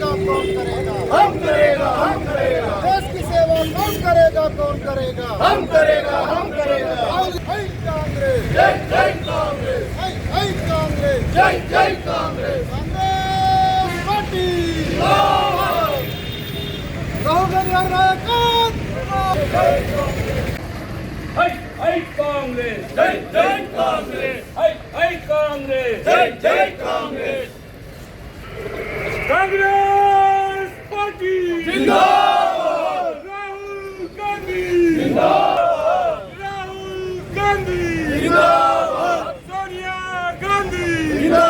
करेगा कौन करेगा? हम करेगा हम करेगा। देश की सेवा कौन करेगा कौन करेगा? हम करेगा हम करेगा। कांग्रेस। जय जय कांग्रेस। जय जय कांग्रेस। जय जय Congress. Congress party. Rahul Gandhi Congress. जय जय कांग्रेस। कांग्रेस। जय जय Congress. Congress Party! Jindo! Rahul Gandhi! Jindo! Rahul Gandhi! Jindo! Sonia Gandhi! Jindo!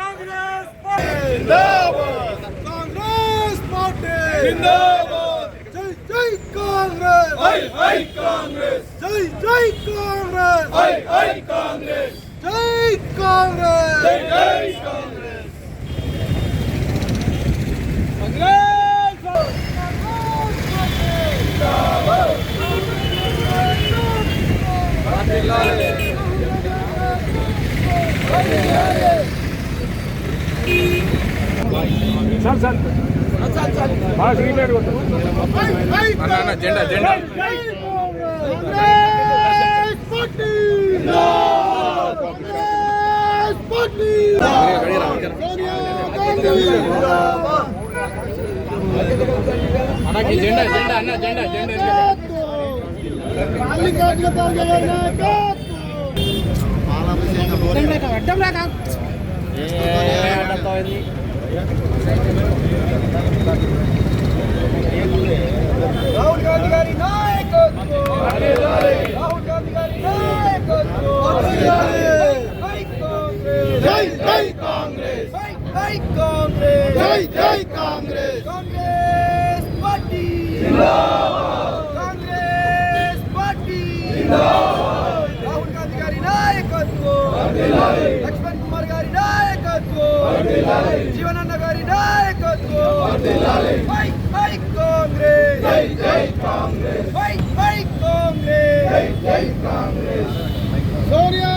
Congress Party! Jindo! Congress Party! Jindo! Jai Jai Congress! Jai Jai Congress! Jai Jai Congress! Jai Jai Congress! Jai Congress! Jai! మనకి జెండా జెండా అన్న జెండా జెండా మల్లికార్జున ఖర్గే నాయకత్వం అడ్డం రాక రాహుల్ గాంధీ గారి నా లక్ష్మణ్ కుమార్ గారి నాయకత్వం జీవనన్న గారి నాయకత్వం హై హై కాంగ్రెస్ జై జై కాంగ్రెస్ హై హై కాంగ్రెస్ జై జై కాంగ్రెస్ సోనియా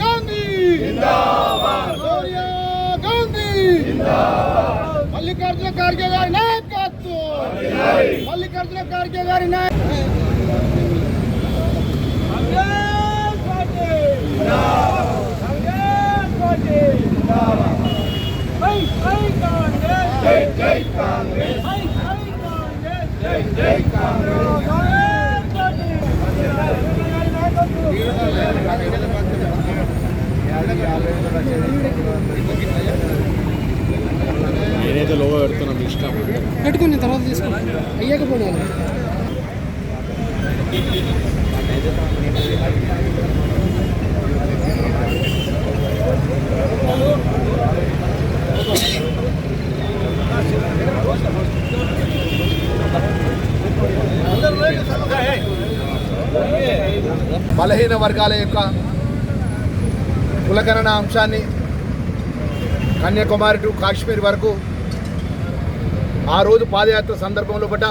గాంధీ జిందాబాద్ సోనియా గాంధీ జిందాబాద్ మల్లికార్జున ఖార్గే గారి నాయకత్వం. మల్లికార్జున ఖార్గే గారి కాంగ్రెస్. జై జై కాంగ్రెస్. జై జై కాంగ్రెస్. బలహీన వర్గాల యొక్క కులగణన అంశాన్ని కన్యాకుమారి టు కాశ్మీర్ వరకు ఆ రోజు పాదయాత్ర సందర్భంలో పట్ట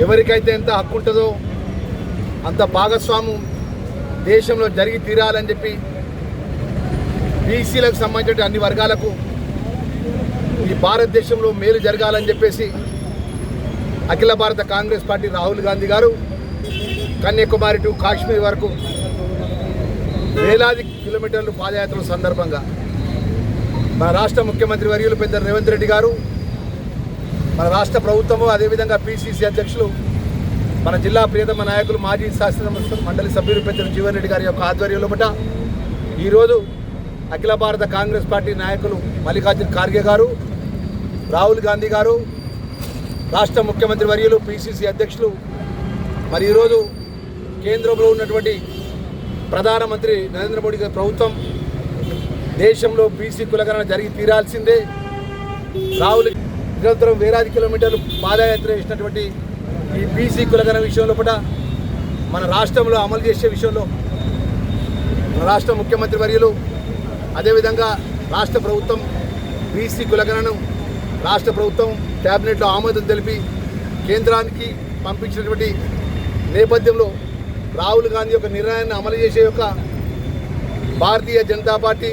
ఎవరికైతే ఎంత హక్కు ఉంటుందో అంత భాగస్వాము దేశంలో జరిగి తీరాలని చెప్పి బీసీలకు సంబంధించిన అన్ని వర్గాలకు ఈ భారతదేశంలో మేలు జరగాలని చెప్పేసి అఖిల భారత కాంగ్రెస్ పార్టీ రాహుల్ గాంధీ గారు కన్యాకుమారి టు కాశ్మీర్ వరకు వేలాది కిలోమీటర్లు పాదయాత్ర సందర్భంగా మన రాష్ట్ర ముఖ్యమంత్రి వర్యులు పెద్ద రేవంత్ రెడ్డి గారు మన రాష్ట్ర ప్రభుత్వము అదేవిధంగా పిసిసి అధ్యక్షులు మన జిల్లా ప్రియతమ నాయకులు మాజీ శాసన మండలి సభ్యులు పెద్ద జీవన్ రెడ్డి గారి యొక్క ఆధ్వర్యంలో బట ఈరోజు అఖిల భారత కాంగ్రెస్ పార్టీ నాయకులు మల్లికార్జున ఖార్గే గారు రాహుల్ గాంధీ గారు రాష్ట్ర ముఖ్యమంత్రి వర్యులు పిసిసి అధ్యక్షులు మరి ఈరోజు కేంద్రంలో ఉన్నటువంటి ప్రధానమంత్రి నరేంద్ర మోడీ గారి ప్రభుత్వం దేశంలో బీసీ కులగణన జరిగి తీరాల్సిందే. రాహుల్ నిరంతరం వేలాది కిలోమీటర్లు పాదయాత్ర చేసినటువంటి ఈ బీసీ కులగణన విషయంలో కూడా మన రాష్ట్రంలో అమలు చేసే విషయంలో మన రాష్ట్ర ముఖ్యమంత్రి వర్యులు అదేవిధంగా రాష్ట్ర ప్రభుత్వం బీసీ కులగణను రాష్ట్ర ప్రభుత్వం క్యాబినెట్లో ఆమోదం తెలిపి కేంద్రానికి పంపించినటువంటి నేపథ్యంలో రాహుల్ గాంధీ యొక్క నిర్ణయాన్ని అమలు చేసే యొక్క భారతీయ జనతా పార్టీ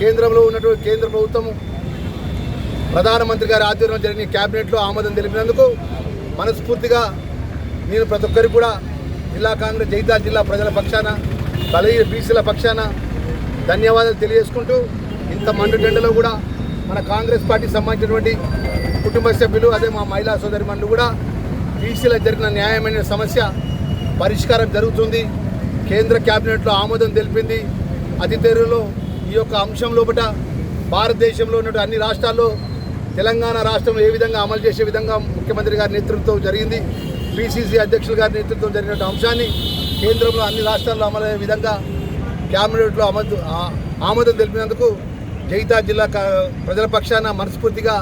కేంద్రంలో ఉన్నటువంటి కేంద్ర ప్రభుత్వము ప్రధానమంత్రి గారి ఆధ్వర్యంలో జరిగిన క్యాబినెట్లో ఆమోదం తెలిపినందుకు మనస్ఫూర్తిగా నేను ప్రతి ఒక్కరికి కూడా జిల్లా కాంగ్రెస్ జైతాల్ జిల్లా ప్రజల పక్షాన బలహీన బీసీల పక్షాన ధన్యవాదాలు తెలియజేసుకుంటూ ఇంత మండుటెండలో కూడా మన కాంగ్రెస్ పార్టీకి సంబంధించినటువంటి కుటుంబ సభ్యులు అదే మా మహిళా సోదరి కూడా బీసీల జరిగిన న్యాయమైన సమస్య పరిష్కారం జరుగుతుంది. కేంద్ర క్యాబినెట్లో ఆమోదం తెలిపింది. అతి త్వరలో ఈ యొక్క అంశం లోపల భారతదేశంలో ఉన్న అన్ని రాష్ట్రాల్లో తెలంగాణ రాష్ట్రంలో ఏ విధంగా అమలు చేసే విధంగా ముఖ్యమంత్రి గారి నేతృత్వం జరిగింది. పిసిసి అధ్యక్షులు గారి నేతృత్వం జరిగిన అంశాన్ని కేంద్రంలో అన్ని రాష్ట్రాల్లో అమలయ్యే విధంగా క్యాబినెట్లో అమలు ఆమోదం తెలిపినందుకు జైతా జిల్లా ప్రజల పక్షాన మనస్ఫూర్తిగా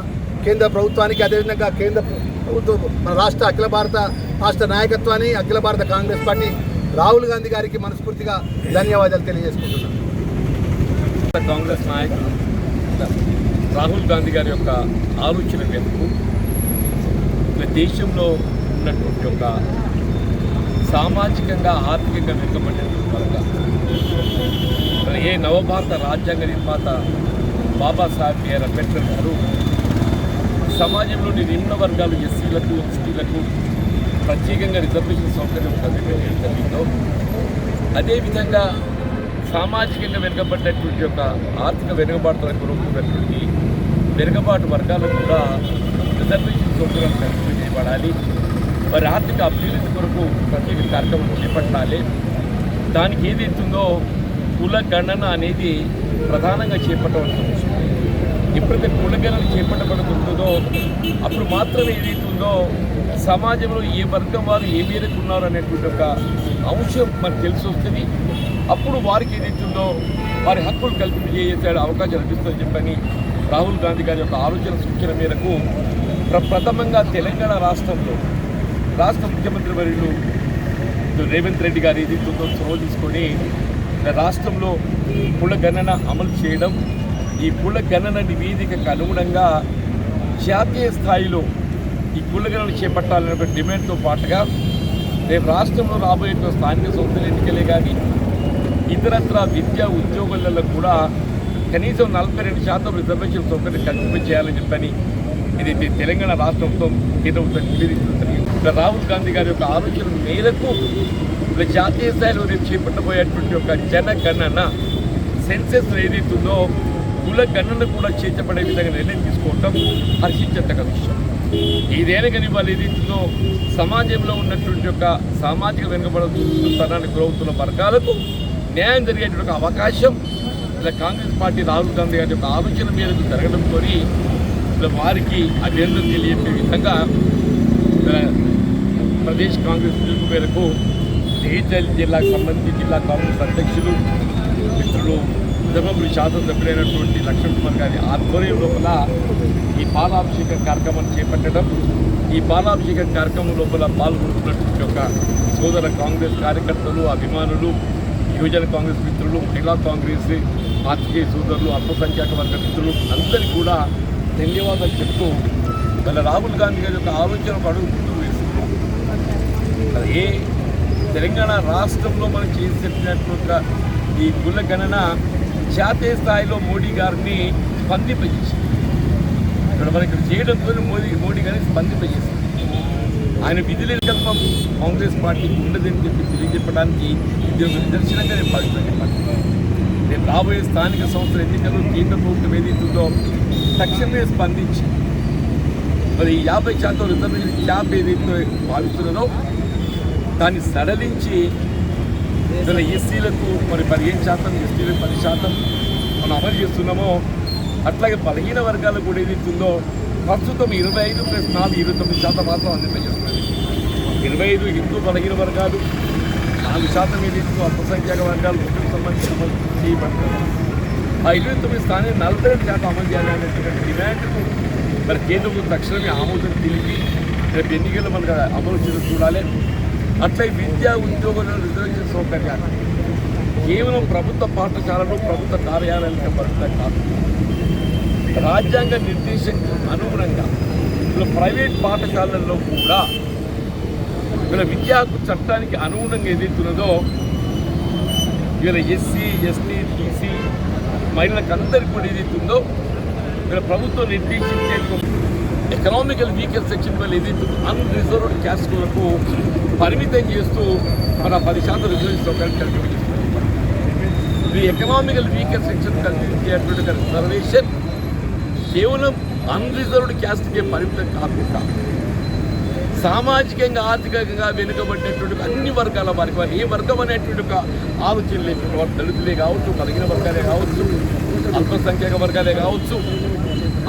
కేంద్ర ప్రభుత్వానికి అదేవిధంగా కేంద్ర ప్రభుత్వం మన రాష్ట్ర అఖిల భారత రాష్ట్ర నాయకత్వాన్ని అఖిల భారత కాంగ్రెస్ పార్టీ రాహుల్ గాంధీ గారికి మనస్ఫూర్తిగా ధన్యవాదాలు తెలియజేసుకుంటున్నాను. కాంగ్రెస్ నాయకులు రాహుల్ గాంధీ గారి యొక్క ఆలోచన మేరకు దేశంలో ఉన్నటువంటి ఒక సామాజికంగా ఆర్థికంగా వెనుకబడినటువంటి వర్గాలు. ఏ నవభారత రాజ్యాంగ నిర్మాత బాబాసాహెబ్ బిఆర్ అంబేద్కర్ గారు సమాజంలోని నిమ్న వర్గాలు ఎస్సీలకు ఎస్టీలకు ప్రత్యేకంగా రిజర్వేషన్ సౌకర్యం కల్పించడం జరిగిందో అదేవిధంగా సామాజికంగా వెనుకబడ్డటువంటి యొక్క ఆర్థిక వెనుకబాటులకు రూపున్నటువంటి వెనుకబాటు వర్గాలకు కూడా రిజర్వేషన్ సౌకర్యం కల్పించబడాలి. వారి ఆర్థిక అభివృద్ధి కొరకు ప్రత్యేక కార్యక్రమం చేపట్టాలి. దానికి ఏదైతుందో కుల గణన అనేది ప్రధానంగా చేపట్టవలసిన విషయం ఎప్పుడైతే కులగణన చేపట్టబడుతుందో అప్పుడు మాత్రమే ఏదైతుందో సమాజంలో ఏ వర్గం వారు ఏ మేరకు ఉన్నారు అనేటువంటి ఒక అంశం మనకు తెలిసి వస్తుంది. అప్పుడు వారికి ఏదైతుందో వారి హక్కులు కల్పించేసే అవకాశం లభిస్తుందని చెప్పని రాహుల్ గాంధీ గారి యొక్క ఆలోచన సూచన మేరకు ప్రప్రథమంగా తెలంగాణ రాష్ట్రంలో రాష్ట్ర ముఖ్యమంత్రి వర్యులు రేవంత్ రెడ్డి గారు ఏదైతుందో చొరవ తీసుకొని రాష్ట్రంలో కుల గణన అమలు చేయడం ఈ కుల గణన నివేదికకు అనుగుణంగా జాతీయ స్థాయిలో ఈ కుల గణన చేపట్టాలనే ఒక డిమాండ్తో పాటుగా రేపు రాష్ట్రంలో రాబోయే స్థానిక సంస్థల ఎన్నికలే కానీ ఇతరత్ర విద్యా ఉద్యోగులలో కూడా కనీసం నలభై రెండు శాతం రిజర్వేషన్ సౌకర్యం కల్పించేయాలని చెప్పని ఇది తె- తెలంగాణ రాష్ట్రంతో కేంద్ర ప్రభుత్వం నివేదించడం ఇక్కడ రాహుల్ గాంధీ గారి యొక్క ఆలోచన మేరకు ఇక్కడ జాతీయ స్థాయిలో రేపు చేపట్టబోయేటువంటి ఒక జనగణన సెన్సెస్ ఏదైతుందో కులగణన కూడా చేర్చబడే విధంగా నిర్ణయం తీసుకోవటం హర్షించదగ్గ విషయం. ఏదైనా కానీ వాళ్ళు ఏదైతుందో సమాజంలో ఉన్నటువంటి యొక్క సామాజిక వెనుకబడుతున్నతనానికి గురవుతున్న వర్గాలకు న్యాయం జరిగేటువంటి అవకాశం ఇలా కాంగ్రెస్ పార్టీ రాహుల్ గాంధీ గారి యొక్క ఆలోచన మేరకు జరగడంతో ఇలా వారికి అభినందన తెలియజే విధంగా ప్రదేశ్ కాంగ్రెస్ పిలుపు మేరకు జగిత్యాల జిల్లాకు సంబంధించి జిల్లా కాంగ్రెస్ అధ్యక్షులు మిత్రులు ధర్మపురి శాసనసభ్యులైనటువంటి లక్ష్మణ్ కుమార్ గారి ఆధ్వర్యం లోపల ఈ పాలాభిషేక కార్యక్రమాన్ని చేపట్టడం ఈ పాలాభిషేక కార్యక్రమం లోపల పాల్గొంటున్నటువంటి ఒక సోదర కాంగ్రెస్ కార్యకర్తలు అభిమానులు యువజన కాంగ్రెస్ మిత్రులు మహిళా కాంగ్రెస్ పార్టీ సోదరులు అల్పసంఖ్యాక వర్గ మిత్రులు అందరికీ కూడా ధన్యవాదాలు చెప్తూ మన రాహుల్ గాంధీ గారి యొక్క ఆలోచన అడుగు ముందుకు వేస్తున్నారు ఏ తెలంగాణ రాష్ట్రంలో మనం చేసినటువంటి ఈ కుల గణన జాతీయ స్థాయిలో మోడీ గారిని స్పందింపజేసింది. ఇక్కడ మనం ఇక్కడ చేయడంతో మోదీ మోడీ గారిని స్పందింపజేసింది. ఆయన విధులేకల్పం కాంగ్రెస్ పార్టీకి ఉండదని చెప్పి తెలియజెప్పడానికి ఇది ఒక నిదర్శనంగా నేను భావిస్తాను రేపు రాబోయే స్థానిక సంస్థల ఎన్నికల్లో కేంద్ర ప్రభుత్వం ఏదైతుందో తక్షణమే స్పందించి మరి యాభై శాతం రిజర్వేషన్ క్యాప్ ఏదైతే భావిస్తున్నదో దాన్ని సడలించి ఇలా ఎస్సీలకు మరి పదిహేను శాతం ఎస్టీలకు పది శాతం మనం అమలు చేస్తున్నామో అట్లాగే బలహీన వర్గాలకు కూడా ఏదైతుందో ప్రస్తుతం ఇరవై ఐదు ప్లస్ నాలుగు ఇరవై తొమ్మిది శాతం మాత్రం అందింపజేస్తున్నది ఇరవై ఐదు హిందూ బలహీన వర్గాలు నాలుగు శాతం ఏదైతుందో అల్పసంఖ్యాక వర్గాలు ముఖ్యం సంబంధించి అమలు చేయబడుతుంది ఆ ఇరవై తొమ్మిది స్థానం నలభై రెండు శాతం అమలు చేయాలనేటువంటి డిమాండ్కు మరి కేంద్రం తక్షణమే ఆమోదం తెలిపి రేపు ఎన్నికలు మనకు అమలు చేసి చూడాలి. అట్లే విద్యా ఉద్యోగుల రిజర్వేషన్ సౌకర్యాలు. కేవలం ప్రభుత్వ పాఠశాలలు ప్రభుత్వ కార్యాలయాలకు పరిమితం కాదు. రాజ్యాంగ నిర్దేశం అనుగుణంగా ఇలా ప్రైవేట్ పాఠశాలల్లో కూడా వీళ్ళ విద్యా చట్టానికి అనుగుణంగా ఏదైతున్నదో వీళ్ళ ఎస్సీ ఎస్టీ బీసీ మహిళలకు అందరికీ కూడా ఏదైతుందో ఇక్కడ ప్రభుత్వం నిర్దేశించే ఎకనామికల్ వీకర్ సెక్షన్ వల్ల ఏదైతే అన్రిజర్వ్డ్ క్యాస్ట్లకు పరిమితం చేస్తూ మన పది శాతం రిజర్వేషన్ సౌకర్యం కల్పించారు ఇది ఎకనామికల్ వీకర్ సెక్షన్ కల్పించేటువంటి రిజర్వేషన్ కేవలం అన్రిజర్వ్డ్ క్యాస్ట్కే పరిమితం కాకుండా సామాజికంగా ఆర్థికంగా వెనుకబడినటువంటి అన్ని వర్గాల వారికి ఏ వర్గం అనేటువంటి ఒక ఆలోచన లేకుండా వారు దళితులే కావచ్చు కలిగిన వర్గాలే కావచ్చు అల్పసంఖ్యాక వర్గాలే కావచ్చు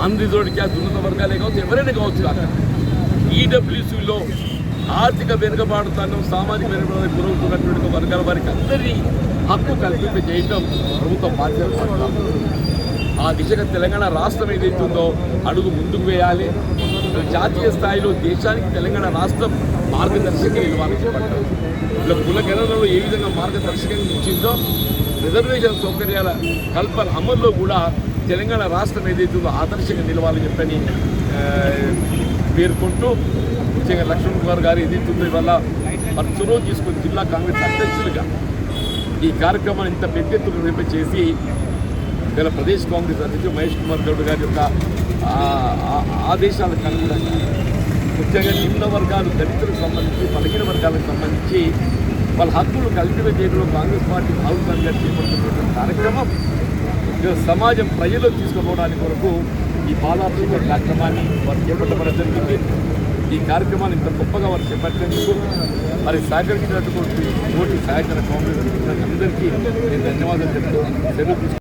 అన్రిజర్వ్డ్ క్యాస్ట్ ఉన్నత వర్గాలే కావచ్చు ఎవరైనా కావచ్చు కాక ఈడబ్ల్యూసీలో ఆర్థిక వెనుకబాటుతనం సామాజిక వెనుకబాటు గురవుతున్నటువంటి వర్గాల వారికి అందరి హక్కు కల్పింప చేయటం ప్రభుత్వ బాధ్యత ఆ దిశగా తెలంగాణ రాష్ట్రం ఏదైతే ఉందో అడుగు ముందుకు వేయాలి. జాతీయ స్థాయిలో దేశానికి తెలంగాణ రాష్ట్రం మార్గదర్శకంగా నిలవాలని చెప్పారు ఇలా కుల గణనలో ఏ విధంగా మార్గదర్శకంగా ఇచ్చిందో రిజర్వేషన్ సౌకర్యాల కల్పన అమల్లో కూడా తెలంగాణ రాష్ట్రం ఏదైతే ఆదర్శంగా నిలవాలని చెప్పని పేర్కొంటూ ముఖ్యంగా లక్ష్మణ్ కుమార్ గారు ఏదైతుందో వల్ల ఇవాళ మరి చొరవ తీసుకుని జిల్లా కాంగ్రెస్ అధ్యక్షులుగా ఈ కార్యక్రమాన్ని ఇంత పెద్ద ఎత్తున చేసి ఇలా ప్రదేశ్ కాంగ్రెస్ అధ్యక్షుడు మహేష్ కుమార్ గౌడ్ గారి యొక్క ఆదేశాలకు అనుగుణంగా ముఖ్యంగా నిమ్న వర్గాలు దళితులకు సంబంధించి బలహీన వర్గాలకు సంబంధించి వాళ్ళ హక్కులు కల్పిత చేయడంలో కాంగ్రెస్ పార్టీ రాహుల్ గాంధీ గారు చేపడుతున్నటువంటి కార్యక్రమం. ఇలా సమాజం ప్రజల్లో తీసుకుపోవడానికి కొరకు ఈ పాదాత్మక కార్యక్రమాన్ని వారు చేపట్టడం జరిగింది. ఈ కార్యక్రమాన్ని ఇంత గొప్పగా వారు చేపట్టేందుకు మరి సహకరించినటువంటి తోటి సహాయకర కాంగ్రెస్ అందరికీ నేను ధన్యవాదాలు చెప్తూ సెలవు